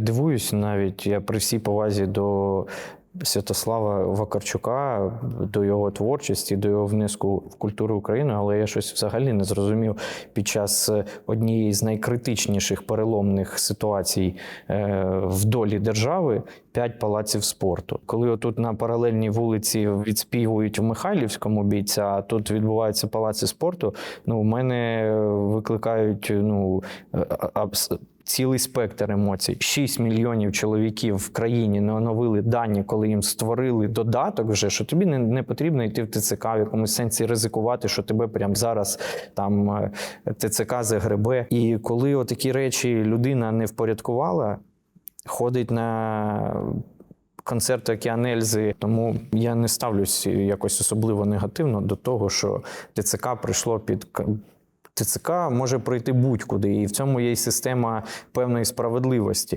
Дивуюсь навіть я при всій повазі до Святослава Вакарчука, до його творчості, до його внеску в культуру України, але я щось взагалі не зрозумів під час е, однієї з найкритичніших переломних ситуацій е, в долі держави п'ять палаців спорту. Коли отут на паралельній вулиці відспівують в Михайлівському бійця, а тут відбуваються палаці спорту. Ну, у мене викликають ну е, абс- цілий спектр емоцій. 6 мільйонів чоловіків в країні не оновили дані, коли їм створили додаток, вже що тобі не, не потрібно йти в ТЦК в якомусь сенсі ризикувати, що тебе прямо зараз там е, ТЦК загребе. І коли отакі речі людина не впорядкувала, ходить на. Концерти Океанельзи, тому я не ставлюсь якось особливо негативно до того, що ТЦК прийшло під ТЦК може пройти будь-куди, і в цьому є система певної справедливості.